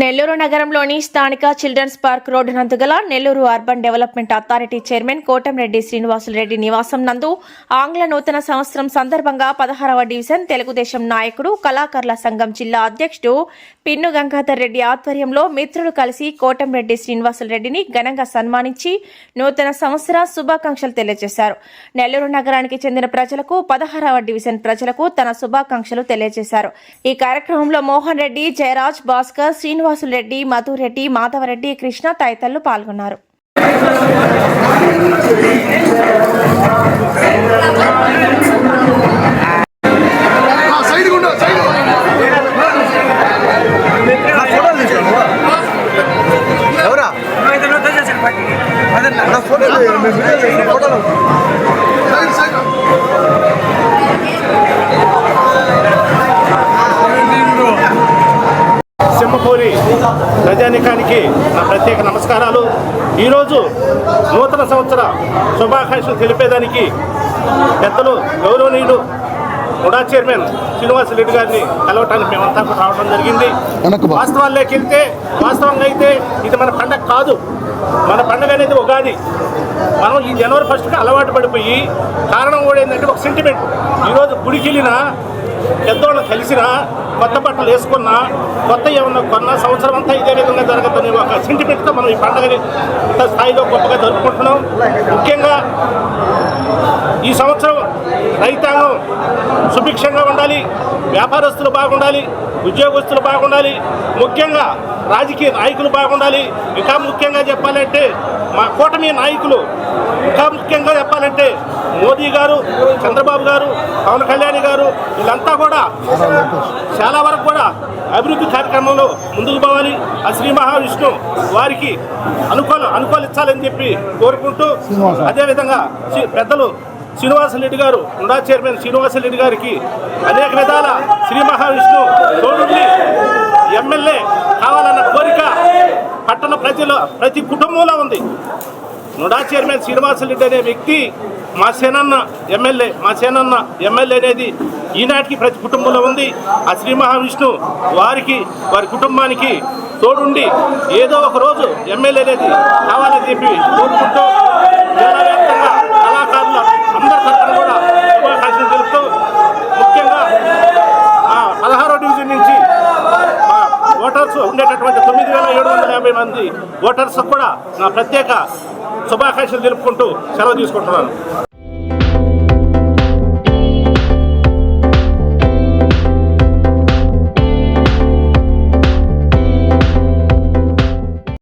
నెల్లూరు నగరంలోని స్థానిక children's park road నందు గల Nellore urban development authority chairman Kotamreddy Srinivasulareddy నివాసం నందు ఆంగ్ల నూతన సంవత్సరం సందర్భంగా పదహారవ డివిజన్ తెలుగుదేశం నాయకుడు కళాకారుల సంఘం జిల్లా అధ్యక్షుడు పిన్ను గంగాధర్ రెడ్డి ఆధ్వర్యంలో మిత్రులు కలిసి కోటంరెడ్డి శ్రీనివాసులరెడ్డిని ఘనంగా సన్మానించి నూతన సంవత్సర శుభాకాంక్షలు తెలియజేశారు. నెల్లూరు నగరానికి చెందిన ప్రజలకు పదహారవ డివిజన్ ప్రజలకు తన శుభాకాంక్షలు తెలియజేశారు. ఈ కార్యక్రమంలో మోహన్ రెడ్డి జయరాజ్ భాస్కర్ శ్రీను రెడ్డి మధురెడ్డి మాధవరెడ్డి కృష్ణ తదితరులు పాల్గొన్నారు. ఫోటోలు. ప్రజానికానికి నా ప్రత్యేక నమస్కారాలు. ఈరోజు నూతన సంవత్సర శుభాకాంక్షలు తెలిపేదానికి పెద్దలు గౌరవనీయుడు ఉడా చైర్మన్ శ్రీనివాస రెడ్డి గారిని కలవటానికి మేమంతా కూడా రావడం జరిగింది. వాస్తవాల్లోకి వెళ్తే వాస్తవంగా అయితే ఇది మన పండగ కాదు. మన పండగ అనేది ఉగాది. మనం ఈ జనవరి ఫస్ట్కి అలవాటు పడిపోయి కారణం కూడా ఏంటంటే ఒక సెంటిమెంట్ ఈరోజు గుడికి వెళ్ళినా పెద్దవాళ్ళని కలిసినా కొత్త బట్టలు వేసుకున్నా కొత్త ఏమన్నా కొన్నా సంవత్సరం అంతా ఇదే విధంగా జరగదని ఒక సెంటిమెంట్తో మనం ఈ పండుగని స్థాయిలో గొప్పగా జరుపుకుంటున్నాం. ముఖ్యంగా ఈ సంవత్సరం రైతాంగం సుభిక్షంగా ఉండాలి వ్యాపారస్తులు బాగుండాలి ఉద్యోగస్తులు బాగుండాలి ముఖ్యంగా రాజకీయ నాయకులు బాగుండాలి. ఇంకా ముఖ్యంగా చెప్పాలంటే మా కూటమి నాయకులు ఇంకా ముఖ్యంగా చెప్పాలంటే మోదీ గారు చంద్రబాబు గారు పవన్ కళ్యాణ్ గారు వీళ్ళంతా కూడా చాలా వరకు కూడా అభివృద్ధి కార్యక్రమంలో ముందుకు పోవాలి. ఆ శ్రీ మహావిష్ణు వారికి అనుకూల అనుకూలించాలని చెప్పి కోరుకుంటూ అదేవిధంగా పెద్దలు శ్రీనివాసరెడ్డి గారు ఉండా చైర్మన్ శ్రీనివాసరెడ్డి గారికి అనేక విధాల శ్రీ మహావిష్ణు తోడుండి ప్రజల ప్రతి కుటుంబంలో ఉంది. నుడా చైర్మన్ శ్రీనివాసరెడ్డి అనే వ్యక్తి మా సేనన్న ఎమ్మెల్యే మా సేనన్న ఎమ్మెల్యే అనేది ఈనాటికి ప్రతి కుటుంబంలో ఉంది. ఆ శ్రీ మహావిష్ణు వారికి వారి కుటుంబానికి తోడుండి ఏదో ఒక రోజు ఎమ్మెల్యే అనేది కావాలని చెప్పి కోరుకుంటూ జిల్లా వ్యాప్తంగా కళాకారుల అందరి తరఫున కూడా శుభాకాంక్షలు తెలుపుతూ ముఖ్యంగా ఆ పదహారో డివిజన్ నుంచి మా ఓటర్స్ ఉండేటటువంటి తొమ్మిది వేల ఏడు వందల యాభై మంది ఓటర్స్ కూడా నా ప్రత్యేక శుభాకాంక్షలు తెలుపుకుంటూ సెలవు తీసుకుంటున్నాను.